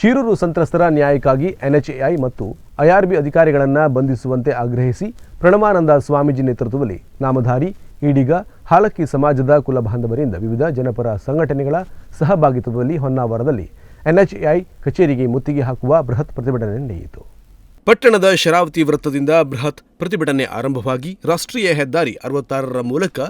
ಶಿರೂರು ಸಂತ್ರಸ್ತರ ನ್ಯಾಯಕ್ಕಾಗಿ ಎನ್ಎಚ್ಎಐ ಮತ್ತು ಐಆರ್ಬಿ ಅಧಿಕಾರಿಗಳನ್ನು ಬಂಧಿಸುವಂತೆ ಆಗ್ರಹಿಸಿ ಪ್ರಣಮಾನಂದ ಸ್ವಾಮೀಜಿ ನೇತೃತ್ವದಲ್ಲಿ ನಾಮಧಾರಿ, ಈಡಿಗ, ಹಾಲಕ್ಕಿ ಸಮಾಜದ ಕುಲಬಾಂಧವರಿಂದ ವಿವಿಧ ಜನಪರ ಸಂಘಟನೆಗಳ ಸಹಭಾಗಿತ್ವದಲ್ಲಿ ಹೊನ್ನಾವರದಲ್ಲಿ ಎನ್ಎಚ್ಎಐ ಕಚೇರಿಗೆ ಮುತ್ತಿಗೆ ಹಾಕುವ ಬೃಹತ್ ಪ್ರತಿಭಟನೆ ನಡೆಯಿತು. ಪಟ್ಟಣದ ಶರಾವತಿ ವೃತ್ತದಿಂದ ಬೃಹತ್ ಪ್ರತಿಭಟನೆ ಆರಂಭವಾಗಿ ರಾಷ್ಟ್ರೀಯ ಹೆದ್ದಾರಿ ಅರವತ್ತಾರರ ಮೂಲಕ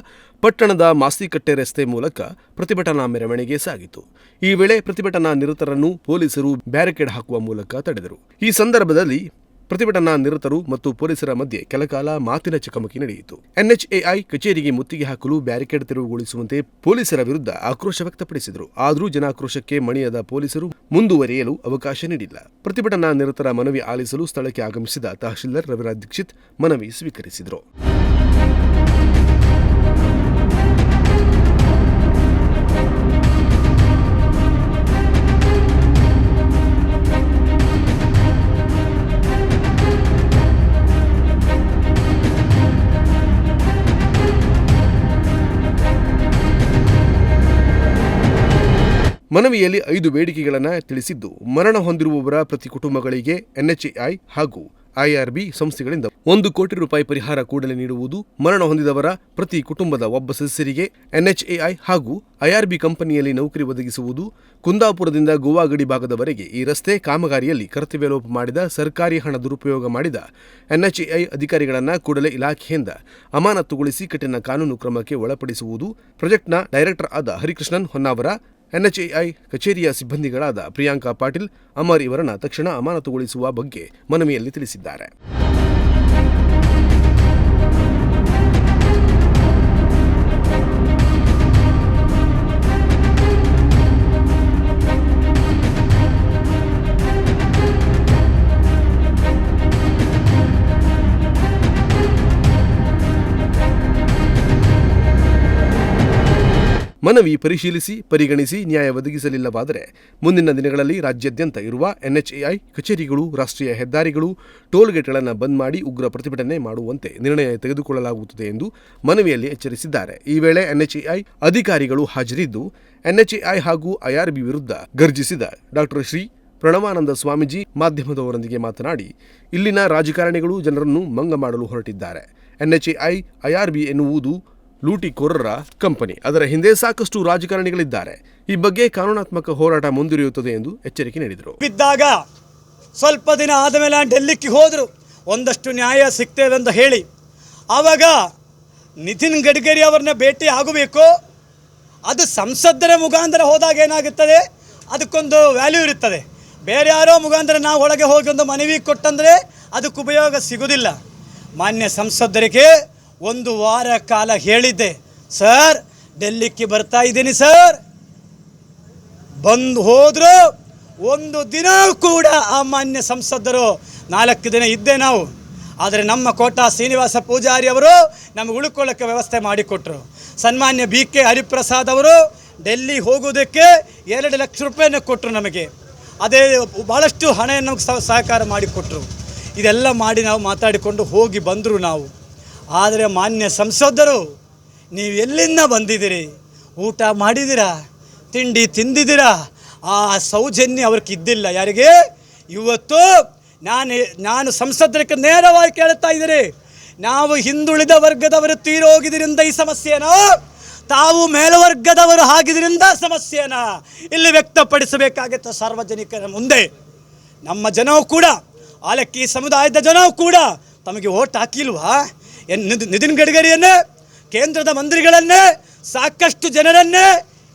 ಪಟ್ಟಣದ ಮಾಸಿಕಟ್ಟೆ ರಸ್ತೆ ಮೂಲಕ ಪ್ರತಿಭಟನಾ ಮೆರವಣಿಗೆ ಸಾಗಿತು. ಈ ವೇಳೆ ಪ್ರತಿಭಟನಾ ನಿರತರನ್ನು ಪೊಲೀಸರು ಬ್ಯಾರಿಕೇಡ್ ಹಾಕುವ ಮೂಲಕ ತಡೆದರು. ಈ ಸಂದರ್ಭದಲ್ಲಿ ಪ್ರತಿಭಟನಾ ನಿರತರು ಮತ್ತು ಪೊಲೀಸರ ಮಧ್ಯೆ ಕೆಲಕಾಲ ಮಾತಿನ ಚಕಮಕಿ ನಡೆಯಿತು. ಎನ್ಎಚ್ಎಐ ಕಚೇರಿಗೆ ಮುತ್ತಿಗೆ ಹಾಕಲು ಬ್ಯಾರಿಕೇಡ್ ತೆರವುಗೊಳಿಸುವಂತೆ ಪೊಲೀಸರ ವಿರುದ್ಧ ಆಕ್ರೋಶ ವ್ಯಕ್ತಪಡಿಸಿದರು. ಆದರೂ ಜನಾಕ್ರೋಶಕ್ಕೆ ಮಣಿಯದ ಪೊಲೀಸರು ಮುಂದುವರಿಯಲು ಅವಕಾಶ ನೀಡಿಲ್ಲ. ಪ್ರತಿಭಟನಾ ನಿರತರ ಮನವಿ ಆಲಿಸಲು ಸ್ಥಳಕ್ಕೆ ಆಗಮಿಸಿದ ತಹಶೀಲ್ದಾರ್ ರವಿರಾಜ್ ದೀಕ್ಷಿತ್ ಮನವಿ ಸ್ವೀಕರಿಸಿದರು. ಮನವಿಯಲ್ಲಿ ಐದು ಬೇಡಿಕೆಗಳನ್ನು ತಿಳಿಸಿದ್ದು, ಮರಣ ಹೊಂದಿರುವವರ ಪ್ರತಿ ಕುಟುಂಬಗಳಿಗೆ ಎನ್ಎಚ್ಎಐ ಹಾಗೂ ಐಆರ್ಬಿ ಸಂಸ್ಥೆಗಳಿಂದ ಒಂದು ಕೋಟಿ ರೂಪಾಯಿ ಪರಿಹಾರ ಕೂಡಲೇ ನೀಡುವುದು, ಮರಣ ಹೊಂದಿದವರ ಪ್ರತಿ ಕುಟುಂಬದ ಒಬ್ಬ ಸದಸ್ಯರಿಗೆ ಎನ್ಎಚ್ಎಐ ಹಾಗೂ ಐಆರ್ಬಿ ಕಂಪನಿಯಲ್ಲಿ ನೌಕರಿ ಒದಗಿಸುವುದು, ಕುಂದಾಪುರದಿಂದ ಗೋವಾ ಗಡಿ ಭಾಗದವರೆಗೆ ಈ ರಸ್ತೆ ಕಾಮಗಾರಿಯಲ್ಲಿ ಕರ್ತವ್ಯ ಲೋಪ ಮಾಡಿದ ಸರ್ಕಾರಿ ಹಣ ದುರುಪಯೋಗ ಮಾಡಿದ ಎನ್ಎಚ್ಎಐ ಅಧಿಕಾರಿಗಳನ್ನು ಕೂಡಲೇ ಇಲಾಖೆಯಿಂದ ಅಮಾನತುಗೊಳಿಸಿ ಕಠಿಣ ಕಾನೂನು ಕ್ರಮಕ್ಕೆ ಒಳಪಡಿಸುವುದು, ಪ್ರಾಜೆಕ್ಟ್ನ ಡೈರೆಕ್ಟರ್ ಆದ ಹರಿಕೃಷ್ಣನ್ ಹೊನ್ನಾವರ ಎನ್ಎಚ್ಎಐ ಕಚೇರಿಯ ಸಿಬ್ಬಂದಿಗಳಾದ ಪ್ರಿಯಾಂಕಾ ಪಾಟೀಲ್ ಅಮರ್ ಇವರನ್ನ ತಕ್ಷಣ ಅಮಾನತುಗೊಳಿಸುವ ಬಗ್ಗೆ ಮನವಿಯಲ್ಲಿ ತಿಳಿಸಿದ್ದಾರೆ. ಮನವಿ ಪರಿಶೀಲಿಸಿ, ಪರಿಗಣಿಸಿ ನ್ಯಾಯ ಒದಗಿಸಲಿಲ್ಲವಾದರೆ ಮುಂದಿನ ದಿನಗಳಲ್ಲಿ ರಾಜ್ಯಾದ್ಯಂತ ಇರುವ ಎನ್ಎಚ್ಎಐ ಕಚೇರಿಗಳು, ರಾಷ್ಟ್ರೀಯ ಹೆದ್ದಾರಿಗಳು, ಟೋಲ್ಗೇಟ್ಗಳನ್ನು ಬಂದ್ ಮಾಡಿ ಉಗ್ರ ಪ್ರತಿಭಟನೆ ಮಾಡುವಂತೆ ನಿರ್ಣಯ ತೆಗೆದುಕೊಳ್ಳಲಾಗುತ್ತದೆ ಎಂದು ಮನವಿಯಲ್ಲಿ ಎಚ್ಚರಿಸಿದ್ದಾರೆ. ಈ ವೇಳೆ ಎನ್ಎಚ್ಎಐ ಅಧಿಕಾರಿಗಳು ಹಾಜರಿದ್ದು, ಎನ್ಎಚ್ಎಐ ಹಾಗೂ ಐಆರ್ಬಿ ವಿರುದ್ಧ ಗರ್ಜಿಸಿದ ಡಾಕ್ಟರ್ ಶ್ರೀ ಪ್ರಣವಾನಂದ ಸ್ವಾಮೀಜಿ ಮಾಧ್ಯಮದವರೊಂದಿಗೆ ಮಾತನಾಡಿ, ಇಲ್ಲಿನ ರಾಜಕಾರಣಿಗಳು ಜನರನ್ನು ಮಂಗ ಮಾಡಲು ಹೊರಟಿದ್ದಾರೆ. ಎನ್ಎಚ್ಎಐ ಐಆರ್ಬಿ ಎನ್ನುವುದು ಲೂಟಿಕೋರರ ಕಂಪನಿ. ಅದರ ಹಿಂದೆ ಸಾಕಷ್ಟು ರಾಜಕಾರಣಿಗಳಿದ್ದಾರೆ. ಈ ಬಗ್ಗೆ ಕಾನೂನಾತ್ಮಕ ಹೋರಾಟ ಮುಂದುವರಿಯುತ್ತದೆ ಎಂದು ಎಚ್ಚರಿಕೆ ನೀಡಿದರು. ಬಿದ್ದಾಗ ಸ್ವಲ್ಪ ದಿನ ಆದಮೇಲೆ ಡೆಲ್ಲಿಕ್ಕೆ ಹೋದರು. ಒಂದಷ್ಟು ನ್ಯಾಯ ಸಿಗ್ತೇವೆ ಅಂತ ಹೇಳಿ. ಆವಾಗ ನಿತಿನ್ ಗಡ್ಕರಿ ಅವ್ರನ್ನ ಭೇಟಿ ಆಗಬೇಕು? ಅದು ಸಂಸದರ ಮುಖಾಂತರ ಹೋದಾಗ ಏನಾಗುತ್ತದೆ? ಅದಕ್ಕೊಂದು ವ್ಯಾಲ್ಯೂ ಇರುತ್ತದೆ. ಬೇರೆ ಯಾರೋ ಮುಖಾಂತರ ನಾವು ಒಳಗೆ ಹೋಗಿ ಒಂದು ಮನವಿ ಕೊಟ್ಟಂದರೆ ಅದಕ್ಕೆ ಉಪಯೋಗ ಸಿಗೋದಿಲ್ಲ ಮಾನ್ಯ ಸಂಸದರಿಗೆ ಒಂದು ವಾರ ಕಾಲ ಹೇಳಿದ್ದೆ, ಸರ್, ಡೆಲ್ಲಿಕ್ಕೆ ಬರ್ತಾ ಇದ್ದೀನಿ, ಸರ್. ಬಂದು ಹೋದ್ರು, ಒಂದು ದಿನ ಕೂಡ ಆ ಮಾನ್ಯ ಸಂಸದರು ನಾಲ್ಕು ದಿನ ಇದ್ದೆ ನಾವು. ಆದರೆ ನಮ್ಮ ಕೋಟಾ ಶ್ರೀನಿವಾಸ ಪೂಜಾರಿ ಅವರು ನಮಗೆ ಉಳ್ಕೊಳ್ಳೋಕ್ಕೆ ವ್ಯವಸ್ಥೆ ಮಾಡಿಕೊಟ್ರು. ಸನ್ಮಾನ್ಯ ಬಿ ಕೆ ಹರಿಪ್ರಸಾದ್ ಅವರು ಡೆಲ್ಲಿ ಹೋಗೋದಕ್ಕೆ ಎರಡು ಲಕ್ಷ ರೂಪಾಯಿನ ಕೊಟ್ಟರು ನಮಗೆ. ಅದೇ ಭಾಳಷ್ಟು ಹಣವನ್ನು ನಮಗೆ ಸಹಕಾರ ಮಾಡಿಕೊಟ್ರು. ಇದೆಲ್ಲ ಮಾಡಿ ನಾವು ಮಾತಾಡಿಕೊಂಡು ಹೋಗಿ ಬಂದರು ನಾವು. ಆದರೆ ಮಾನ್ಯ ಸಂಸದರು, ನೀವು ಎಲ್ಲಿಂದ ಬಂದಿದ್ದೀರಿ? ಊಟ ಮಾಡಿದ್ದೀರಾ? ತಿಂಡಿ ತಿಂದಿದ್ದೀರಾ? ಆ ಸೌಜನ್ಯ ಅವ್ರಿಗೆ ಇದ್ದಿಲ್ಲ ಯಾರಿಗೆ? ಇವತ್ತು ನಾನು ನಾನು ಸಂಸದರಿಗೆ ನೇರವಾಗಿ ಕೇಳ್ತಾ ಇದ್ದೀರಿ. ನಾವು ಹಿಂದುಳಿದ ವರ್ಗದವರು ತೀರೋಗಿದ್ರಿಂದ ಈ ಸಮಸ್ಯೆನ? ತಾವು ಮೇಲವರ್ಗದವರು ಆಗಿದ್ರಿಂದ ಸಮಸ್ಯೆನ? ಇಲ್ಲಿ ವ್ಯಕ್ತಪಡಿಸಬೇಕಾಗಿತ್ತು ಸಾರ್ವಜನಿಕರ ಮುಂದೆ. ನಮ್ಮ ಜನವು ಕೂಡ, ಆಲಕ್ಕಿ ಸಮುದಾಯದ ಜನವು ಕೂಡ ತಮಗೆ ಓಟ್ ಹಾಕಿಲ್ವಾ? ನಿತಿನ್ ಗಡ್ಕರಿಯನ್ನೇ ಕೇಂದ್ರದ ಮಂತ್ರಿಗಳನ್ನೇ, ಸಾಕಷ್ಟು ಜನರನ್ನೇ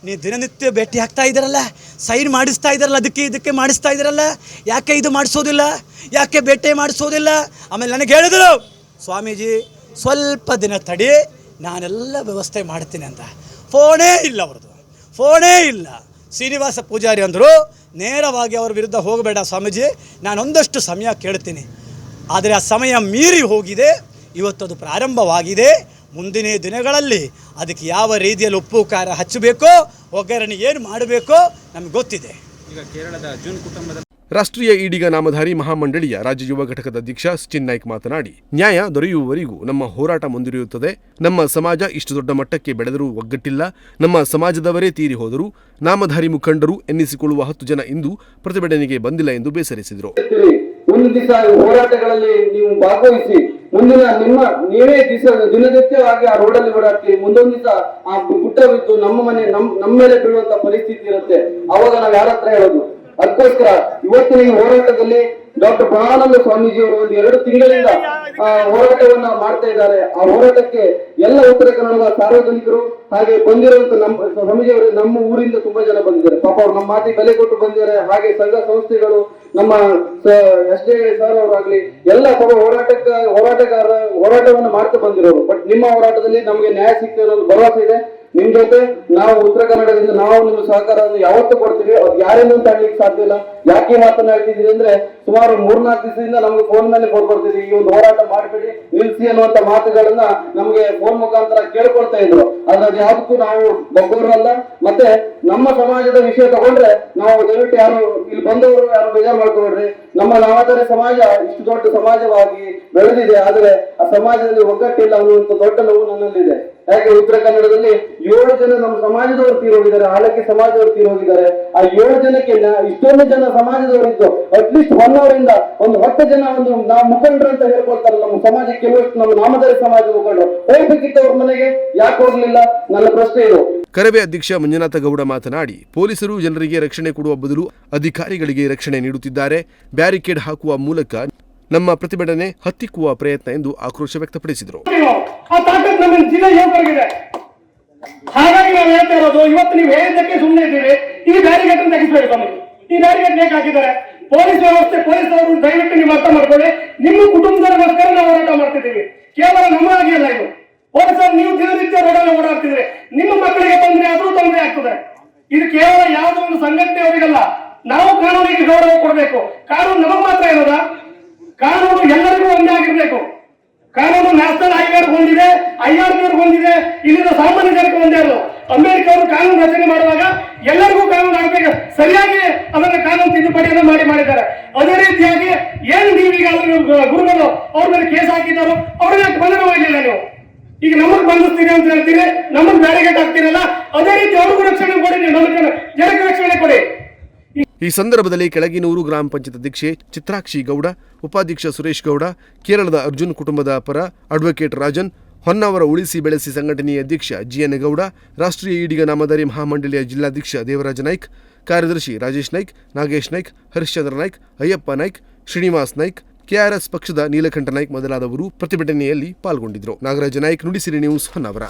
ನೀವು ದಿನನಿತ್ಯ ಭೇಟಿ ಆಗ್ತಾ ಇದ್ದೀರಲ್ಲ, ಸೈನ್ ಮಾಡಿಸ್ತಾ ಇದ್ದಾರಲ್ಲ, ಅದಕ್ಕೆ ಇದಕ್ಕೆ ಮಾಡಿಸ್ತಾ ಇದ್ದೀರಲ್ಲ, ಯಾಕೆ ಇದು ಮಾಡಿಸೋದಿಲ್ಲ, ಯಾಕೆ ಭೇಟಿ ಮಾಡಿಸೋದಿಲ್ಲ? ಆಮೇಲೆ ನನಗೆ ಹೇಳಿದರು, ಸ್ವಾಮೀಜಿ, ಸ್ವಲ್ಪ ದಿನ ತಡಿ, ನಾನೆಲ್ಲ ವ್ಯವಸ್ಥೆ ಮಾಡ್ತೀನಿ ಅಂತ. ಫೋನೇ ಇಲ್ಲ ಅವ್ರದ್ದು. ಫೋನೇ ಇಲ್ಲ. ಶ್ರೀನಿವಾಸ ಪೂಜಾರಿ ಅಂದರು, ನೇರವಾಗಿ ಅವರ ವಿರುದ್ಧ ಹೋಗಬೇಡ ಸ್ವಾಮೀಜಿ, ನಾನೊಂದಷ್ಟು ಸಮಯ ಕೇಳ್ತೀನಿ. ಆದರೆ ಆ ಸಮಯ ಮೀರಿ ಹೋಗಿದೆ ಇವತ್ತು ಅದು ಪ್ರಾರಂಭವಾಗಿದೆ. ಮುಂದಿನ ದಿನಗಳಲ್ಲಿ ಅದಕ್ಕೆ ಯಾವ ರೀತಿಯಲ್ಲಿ ಉಪ್ಪು ಖಾರ ಹಚ್ಚಬೇಕೋ ಒಗ್ಗರಣೆ ಏನು ಮಾಡಬೇಕೋ ನಮಗೆ ಗೊತ್ತಿದೆ. ಈಗ ಕೇರಳದ ಜೂನ್ ಕುಟುಂಬದ ರಾಷ್ಟ್ರೀಯ ಈಡಿಗ ನಾಮಧಾರಿ ಮಹಾಮಂಡಳಿಯ ರಾಜ್ಯ ಯುವ ಘಟಕದ ಅಧ್ಯಕ್ಷ ಸಚಿನ್ ನಾಯ್ಕ್ ಮಾತನಾಡಿ ನ್ಯಾಯ ದೊರೆಯುವವರೆಗೂ ನಮ್ಮ ಹೋರಾಟ ಮುಂದುವರಿಯುತ್ತದೆ. ನಮ್ಮ ಸಮಾಜ ಇಷ್ಟು ದೊಡ್ಡ ಮಟ್ಟಕ್ಕೆ ಬೆಳೆದರೂ ಒಗ್ಗಟ್ಟಿಲ್ಲ. ನಮ್ಮ ಸಮಾಜದವರೇ ತೀರಿ ಹೋದರೂ ನಾಮಧಾರಿ ಮುಖಂಡರು ಎನ್ನಿಸಿಕೊಳ್ಳುವ ಹತ್ತು ಜನ ಇಂದು ಪ್ರತಿಭಟನೆಗೆ ಬಂದಿಲ್ಲ ಎಂದು ಬೇಸರಿಸಿದರು. ಒಂದು ದಿವಸ ಹೋರಾಟಗಳಲ್ಲಿ ನೀವು ಭಾಗವಹಿಸಿ, ಮುಂದಿನ ನಿಮ್ಮ ನೀವೇ ದಿವಸ ದಿನನಿತ್ಯವಾಗಿ ಆ ರೋಡಲ್ಲಿ ಓಡಾಡ್ತೀವಿ ಮುಂದೊಂದು ದಿವಸ ಆ ಗುಟ್ಟ ಬಿದ್ದು ನಮ್ಮ ಮನೆ, ನಮ್, ನಮ್ಮ ಮೇಲೆ ಬೀಳುವಂತ ಪರಿಸ್ಥಿತಿ ಇರುತ್ತೆ. ಅವಾಗ ನಾವ್ ಯಾರ ಹತ್ರ ಹೇಳೋದು? ಅದಕ್ಕೋಸ್ಕರ ಇವತ್ತಿನ ಈ ಹೋರಾಟದಲ್ಲಿ ಡಾಕ್ಟರ್ ಪ್ರಾಣಾನಂದ ಸ್ವಾಮೀಜಿ ಅವರು ಒಂದು ಎರಡು ತಿಂಗಳಿಂದ ಆ, ಹೋರಾಟವನ್ನ ಮಾಡ್ತಾ ಇದ್ದಾರೆ. ಆ ಹೋರಾಟಕ್ಕೆ ಎಲ್ಲ ಉತ್ತರ ಕನ್ನಡದ ಸಾರ್ವಜನಿಕರು ಹಾಗೆ ಬಂದಿರುವಂತ ನಮ್ಮ ಸ್ವಾಮೀಜಿ ಅವರು ನಮ್ಮ ಊರಿಂದ ತುಂಬಾ ಜನ ಬಂದಿದ್ದಾರೆ. ಪಾಪ ಅವ್ರು ನಮ್ಮ ಮಾತಿ ಬೆಲೆ ಕೊಟ್ಟು ಬಂದಿದ್ದಾರೆ. ಹಾಗೆ ಸಂಘ ಸಂಸ್ಥೆಗಳು ನಮ್ಮ ಎಸ್ ಡಿ ಸರ್ ಅವರಾಗ್ಲಿ ಎಲ್ಲ ಪಾಪ ಹೋರಾಟಕ್ಕ ಹೋರಾಟಗಾರ ಹೋರಾಟವನ್ನ ಮಾಡ್ತಾ ಬಂದಿರೋರು. ಬಟ್ ನಿಮ್ಮ ಹೋರಾಟದಲ್ಲಿ ನಮಗೆ ನ್ಯಾಯ ಸಿಗ್ತಾ ಇರೋದು ಭರವಸೆ ಇದೆ. ನಿಮ್ ಜೊತೆ ನಾವು ಉತ್ತರ ಕನ್ನಡದಿಂದ ನಾವು ನಿಮ್ಮ ಸಹಕಾರವನ್ನು ಯಾವತ್ತೂ ಕೊಡ್ತೀವಿ. ಅವ್ರು ಯಾರಿಂದ ಅಂತ ಹೇಳಲಿಕ್ಕೆ ಸಾಧ್ಯ ಇಲ್ಲ. ಯಾಕೆ ಮಾತನಾಡ್ತಿದ್ದೀರಿ ಅಂದ್ರೆ ಸುಮಾರು ಮೂರ್ನಾಲ್ಕು ದಿವಸದಿಂದ ನಮ್ಗೆ ಫೋನ್ನಲ್ಲಿ ಫೋನ್ ಈ ಒಂದು ಹೋರಾಟ ಮಾಡಬೇಡಿ, ನಿಲ್ಸಿ ಅನ್ನುವಂತ ಮಾತುಗಳನ್ನ ನಮ್ಗೆ ಫೋನ್ ಮುಖಾಂತರ ಕೇಳ್ಕೊಳ್ತಾ ಇದ್ರು. ಅದ್ರಲ್ಲಿ ಅದು ಯಾವ್ದಕ್ಕೂ ನಾವು ಬಗ್ಗೋರಲ್ಲ. ಮತ್ತೆ ನಮ್ಮ ಸಮಾಜದ ವಿಷಯ ತಗೊಂಡ್ರೆ ನಾವು ದಯವಿಟ್ಟು ಯಾರು ಇಲ್ಲಿ ಬಂದವರು ಯಾರು ಬೇಜಾರು ಮಾಡ್ಕೊಳ್ರಿ ನಮ್ಮ ನಾವಾದರೆ ಸಮಾಜ ಇಷ್ಟು ದೊಡ್ಡ ಸಮಾಜವಾಗಿ ಬೆಳೆದಿದೆ. ಆದ್ರೆ ಆ ಸಮಾಜದಲ್ಲಿ ಒಗ್ಗಟ್ಟಿಲ್ಲ ಅನ್ನುವಂತ ದೊಡ್ಡ ನೋವು ನನ್ನಲ್ಲಿದೆ. ಯಾಕೆ ಉತ್ತರ ಕನ್ನಡದಲ್ಲಿ ಏಳು ಜನ ನಮ್ಮ ಸಮಾಜದವರು ತೀರೋಗಿದ್ದಾರೆ ಆಳಕ್ಕೆ ಸಮಾಜದವರು ತೀರೋಗಿದ್ದಾರೆ. ಆ ಏಳು ಜನಕ್ಕೆ ಇಷ್ಟೊಂದು ಜನ ಸಮಾಜದವರಿದ್ದು ಅಟ್ಲೀಸ್ಟ್ ಒನ್ ಅವರಿಂದ ಒಂದು ಹತ್ತು ಜನ ಒಂದು ನಾವು ಮುಖಂಡರು ಅಂತ ಹೇಳ್ಕೊಳ್ತಾರೆ ನಮ್ಮ ಸಮಾಜಕ್ಕೆ ಕೆಲವಷ್ಟು ನಮ್ಮ ನಾಮಧಾರಿ ಸಮಾಜ ಮುಖಂಡರು. ಹೋಗ್ಬೇಕಿತ್ತು ಅವ್ರ ಮನೆಗೆ ಯಾಕೆ ಹೋಗ್ಲಿಲ್ಲ? ನನ್ನ ಪ್ರಶ್ನೆ ಇದು. ಕರವೇ ಅಧ್ಯಕ್ಷ ಮಂಜುನಾಥ ಗೌಡ ಮಾತನಾಡಿ ಪೊಲೀಸರು ಜನರಿಗೆ ರಕ್ಷಣೆ ಕೊಡುವ ಬದಲು ಅಧಿಕಾರಿಗಳಿಗೆ ರಕ್ಷಣೆ ನೀಡುತ್ತಿದ್ದಾರೆ. ಬ್ಯಾರಿಕೇಡ್ ಹಾಕುವ ಮೂಲಕ ನಮ್ಮ ಪ್ರತಿಭಟನೆ ಹತ್ತಿಕ್ಕುವ ಪ್ರಯತ್ನ ಎಂದು ಆಕ್ರೋಶ ವ್ಯಕ್ತಪಡಿಸಿದರು. ಹಾಗಾಗಿ ನಾವು ಹೇಳ್ತಾ ಇರೋದು ಇವತ್ತು ನೀವು ಹೇಳಿದ್ದಕ್ಕೆ ಸುಮ್ಮನೆ ಇದ್ದೀವಿ ಈ ಬ್ಯಾರಿಗೇಟ್ ತೆಗಿಸ್ಬೇಕು ಈ ಬೇಕಾಗಿದ್ದಾರೆ. ಬೇಕು ಪೊಲೀಸ್ ವ್ಯವಸ್ಥೆ ಪೊಲೀಸ್ ಅವರು ದಯವಿಟ್ಟು ನೀವು ಅರ್ಥ ಮಾಡ್ಕೊಳ್ಳಿ. ನಿಮ್ಮ ಕುಟುಂಬದವರಿಗೋಸ್ಕರ ನಾವು ಹೋರಾಟ ಮಾಡ್ತಿದ್ದೀವಿ. ಕೇವಲ ನಮಗಾಗಿ ಅಲ್ಲ ಇದು. ಪೊಲೀಸರು ನೀವು ದಿನನಿತ್ಯ ರೋಡಲ್ಲಿ ಓಡಾಡ್ತಿದ್ರೆ ನಿಮ್ಮ ಮಕ್ಕಳಿಗೆ ತೊಂದರೆ ಆದರೂ ತೊಂದರೆ ಆಗ್ತದೆ. ಇದು ಕೇವಲ ಯಾವುದೋ ಒಂದು ಸಂಘಟನೆಯವರಿಗಲ್ಲ. ನಾವು ಕಾನೂನಿಗೆ ಗೌರವ ಕೊಡಬೇಕು. ಕಾನೂನು ನಮಗೆ ಮಾತ್ರ ಇರೋದ? ಕಾನೂನು ಎಲ್ಲರಿಗೂ ಒಂದೇ ಆಗಿರ್ಬೇಕು. ಕಾನೂನು ನ್ಯಾಷನಲ್ ಹೈವೇ ಹೊಂದಿದೆ, ಐ ಆರ್ ಪಿ ಹೊಂದಿದೆ. ಇಲ್ಲಿನ ಸಾಮಾನ್ಯ ಜನಕ್ಕೆ ಒಂದೇ ಅಲ್ಲ. ಅವರು ಕಾನೂನು ರಚನೆ ಮಾಡುವಾಗ ಎಲ್ಲರಿಗೂ ಕಾನೂನು ಆಗಬೇಕು. ಸರಿಯಾಗಿ ಅದನ್ನ ಕಾನೂನು ತಿದ್ದುಪಡಿಯನ್ನು ಮಾಡಿ ಮಾಡಿದ್ದಾರೆ. ಅದೇ ರೀತಿಯಾಗಿ ಏನ್ ನೀವೀಗ ಗುರುಗಳು ಅವ್ರ ಮೇಲೆ ಕೇಸ್ ಹಾಕಿದ್ದಾರೋ. ಅವ್ರನ್ನ ಬಂಧನ ಮಾಡಲಿಲ್ಲ ನೀವು? ಈಗ ನಮಗ್ ಬಂಧಿಸ್ತೀರಿ ಅಂತ ಹೇಳ್ತೀರಿ, ನಮಗ್ ಬ್ಯಾರಿಗೇಟ್ ಹಾಕ್ತೀರಲ್ಲ, ಅದೇ ರೀತಿ ಅವ್ರಿಗೂ ರಕ್ಷಣೆ ಕೊಡಿ ನೀವು ಜನಕ್ಕೆ ರಕ್ಷಣೆ ಕೊಡಿ. ಈ ಸಂದರ್ಭದಲ್ಲಿ ಕೆಳಗಿನೂರು ಗ್ರಾಮ ಪಂಚಾಯತ್ ಅಧ್ಯಕ್ಷೆ ಚಿತ್ರಾಕ್ಷಿ ಗೌಡ, ಉಪಾಧ್ಯಕ್ಷ ಸುರೇಶ್ ಗೌಡ, ಕೇರಳದ ಅರ್ಜುನ್ ಕುಟುಂಬದ ಪರ ಅಡ್ವೊಕೇಟ್ ರಾಜನ್ ಹೊನ್ನಾವರ ಉಳಿಸಿ ಬೆಳೆಸಿ ಸಂಘಟನೆಯ ಅಧ್ಯಕ್ಷ ಜಿಎನ್ ಗೌಡ ರಾಷ್ಟ್ರೀಯ ಈಡಿಗ ನಾಮಧಾರಿ ಮಹಾಮಂಡಳಿಯ ಜಿಲ್ಲಾಧ್ಯಕ್ಷ ದೇವರಾಜ ನಾಯ್ಕ್, ಕಾರ್ಯದರ್ಶಿ ರಾಜೇಶ್ ನಾಯ್ಕ್, ನಾಗೇಶ್ ನಾಯ್ಕ್, ಹರಿಶ್ಚಂದ್ರ ನಾಯ್ಕ್, ಅಯ್ಯಪ್ಪ ನಾಯ್ಕ್, ಶ್ರೀನಿವಾಸ್ ನಾಯ್ಕ್, ಕೆಆರ್ಎಸ್ ಪಕ್ಷದ ನೀಲಕಂಠ ನಾಯ್ಕ್ ಮೊದಲಾದವರು ಪ್ರತಿಭಟನೆಯಲ್ಲಿ ಪಾಲ್ಗೊಂಡಿದ್ದರು. ನಾಗರಾಜ ನಾಯ್ಕ್ ನುಡಿಸಿರಿ ನ್ಯೂಸ್ ಹೊನ್ನಾವರ.